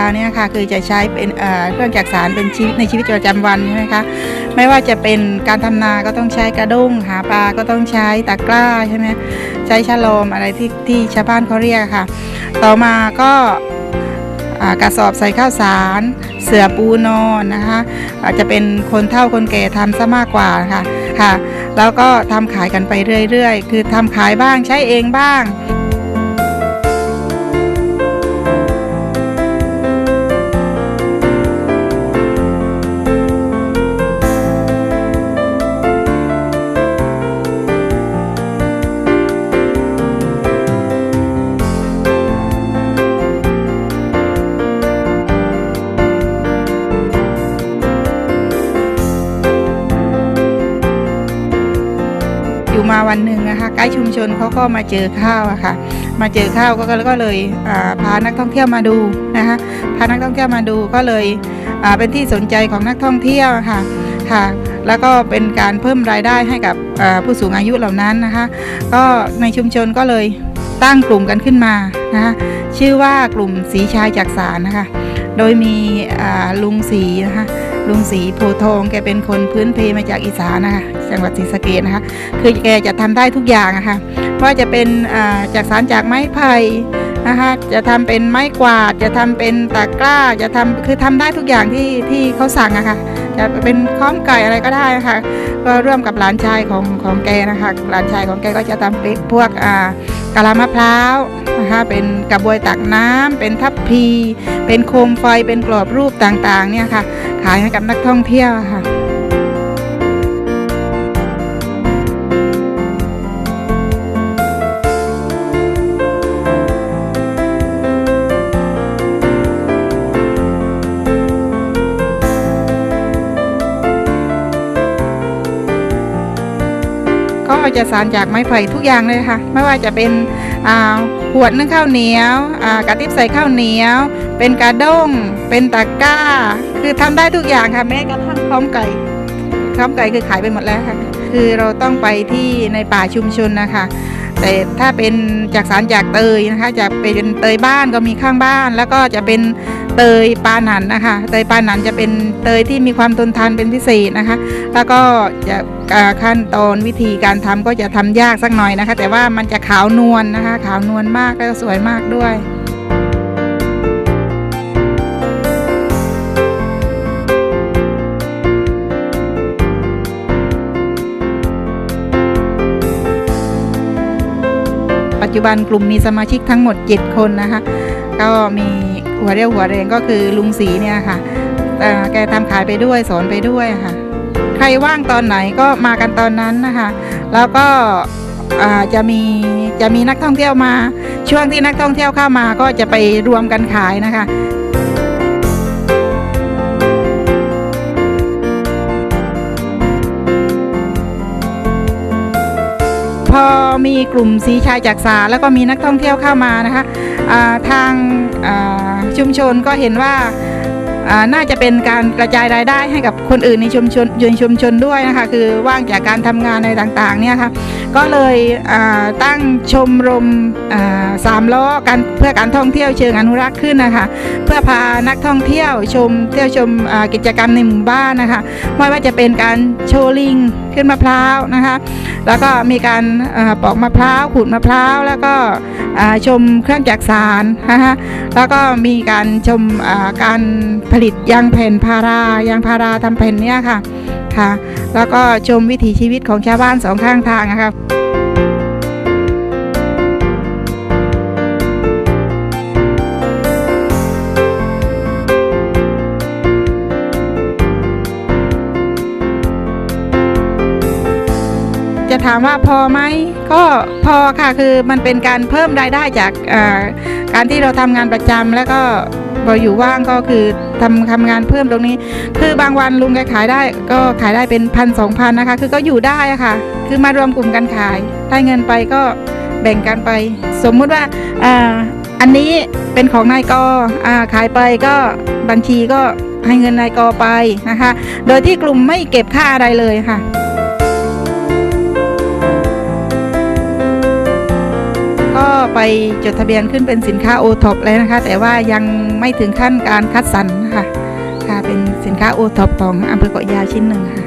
าเนี่ยค่ะคือจะใช้เป็นเครื่องจักสารเป็นชีวิตในชีวิตประจำวันใช่ไหมคะไม่ว่าจะเป็นการทำนาก็ต้องใช้กระด้งหาปลาก็ต้องใช้ตะกร้าใช่ไหมใช้ชะโลมอะไรที่ที่ชาวบ้านเขาเรียกค่ะ ต่อมาก็กระสอบใส่ข้าวสาร เสือปูนอนนะคะอาจจะเป็นคนเฒ่าคนแก่ทำซะมากกว่าค่ะค่ะ แล้วก็ทำขายกันไปเรื่อยๆ คือทำขายบ้างใช้เองบ้าง อยู่มาวันหนึ่งนะคะไกด์ชุมชนเขาก็มาเจอข้าวอะค่ะ มาเจอข้าวก็ก็ก็เลยพานักท่องเที่ยวมาดูนะคะพานักท่องเที่ยวมาดูก็เลยเป็นที่สนใจของนักท่องเที่ยวะค่ะค่ะแล้วก็เป็นการเพิ่มรายได้ให้กับผู้สูงอายุเหล่านั้นนะคะก็ในชุมชนก็เลยตั้งกลุ่มกันขึ้นมานะคะชื่อว่ากลุ่มสีชายจักสารนะคะ โดยมีลุงสีนะคะ ลุงสีโพทองแกเป็นคนพื้นเพมาจากอีสานนะคะจังหวัดศรีสะเกษนะคะคือแกจะทำได้ทุกอย่างอะค่ะว่าะจะเป็นจากสารจากไม้ไผ่นะคะจะทำเป็นไม้กวาด จะทำเป็นตะกร้าจะทำคือทำได้ทุกอย่างที่ที่เขาสั่งอะค่ะจะเป็นค้อมไก่อะไรก็ได้นะคะก็ร่วมกับหลานชายของของแกนะคะหลานชายของแกก็จะทำเป็นพวกกะลามะพร้าว นะคะเป็นกระบวยตักน้ำเป็นทัพพี เป็นโคมไฟเป็นกรอบรูปต่างๆเนี่ยค่ะ ขายให้กับนักท่องเที่ยวค่ะ จะสารจากไม้ไผ่ทุกอย่างเลยค่ะ ไม่ว่าจะเป็นขวดนึ่งข้าวเหนียวกระติบใส่ข้าวเหนียว เป็นกระด้ง เป็นตะกร้า คือทำได้ทุกอย่างค่ะแม้กระทั่งข้อมไก่ข้อมไก่คือขายไปหมดแล้วค่ะ คือเราต้องไปที่ในป่าชุมชนนะคะ แต่ถ้าเป็นจากสารจากเตยนะคะ จะเป็นเตยบ้านก็มีข้างบ้าน แล้วก็จะเป็นเตยปาหนันนะคะ เตยปาหนันจะเป็นเตยที่มีความทนทานเป็นพิเศษนะคะ แล้วก็จะขั้นตอนวิธีการทำก็จะทำยากสักหน่อยนะคะ แต่ว่ามันจะขาวนวลนะคะ ขาวนวลมากแล้วก็สวยมากด้วย จจุบันกลุ่มมีสมาชิกทั้งหมด 7 คนนะคะ ก็มีหัวเรียวหัวแรงก็คือลุงสีเนี่ยค่ะแกทำขายไปด้วยสอนไปด้วยค่ะ ใครว่างตอนไหนก็มากันตอนนั้นนะคะ แล้วก็จะมีจะมีนักท่องเที่ยวมา ช่วงที่นักท่องเที่ยวเข้ามาก็จะไปรวมกันขายนะคะ กลุ่มสีชายจากสาแล้วก็มีนักท่องเที่ยวเข้ามานะคะาทางาชุมชนก็เห็นว่าาน่าจะเป็นการกระจายรายได้ให้กับคนอื่นในชุมชนยืนชุมชนด้วยนะคะ คือว่างจากการทำงานในต่างๆเนี่ยค่ะ ก็เลยตั้งชมรมสามล้อกันเพื่อการท่องเที่ยวเชิงอนุรักษ์ขึ้นนะคะ เพื่อพานักท่องเที่ยวชมเที่ยวชมกิจกรรมในหมู่บ้านนะคะ ไม่ว่าจะเป็นการโชว์ลิงขึ้นมะพร้าวนะคะ แล้วก็มีการอปอกมะพร้าวขูดมะพร้าวแล้วก็ชมเครื่องจักรสานนะคะแล้วก็มีการชมการผลิตยางแผ่นพารายางพาราทำแผ่นเนี่ยค่ะ คะ แล้วก็ชมวิถีชีวิตของชาวบ้านสองข้างทางนะคะ จะถามว่าพอไหมก็พอค่ะคือมันเป็นการเพิ่มรายได้จากการที่เราทำงานประจำแล้วก็พออยู่ว่างก็คือทำทำงานเพิ่มตรงนี้ คือบางวันลุงแกขายได้ก็ขายได้เป็นพันสองพันนะคะ คือก็อยู่ได้อะค่ะ คือมารวมกลุ่มกันขาย ได้เงินไปก็แบ่งกันไป สมมุติว่าอ่าอันนี้เป็นของนายกอ่าขายไปก็บัญชีก็ให้เงินนายกไปนะคะ โดยที่กลุ่มไม่เก็บค่าอะไรเลยค่ะ ไปจดทะเบียนขึ้นเป็นสินค้าโอท็อปแล้วนะคะ แต่ว่ายังไม่ถึงขั้นการคัดสรรค่ะค่ะเป็นสินค้าโอท็อปของอำเภอเกาะยาชิ้นหนึ่งค่ะ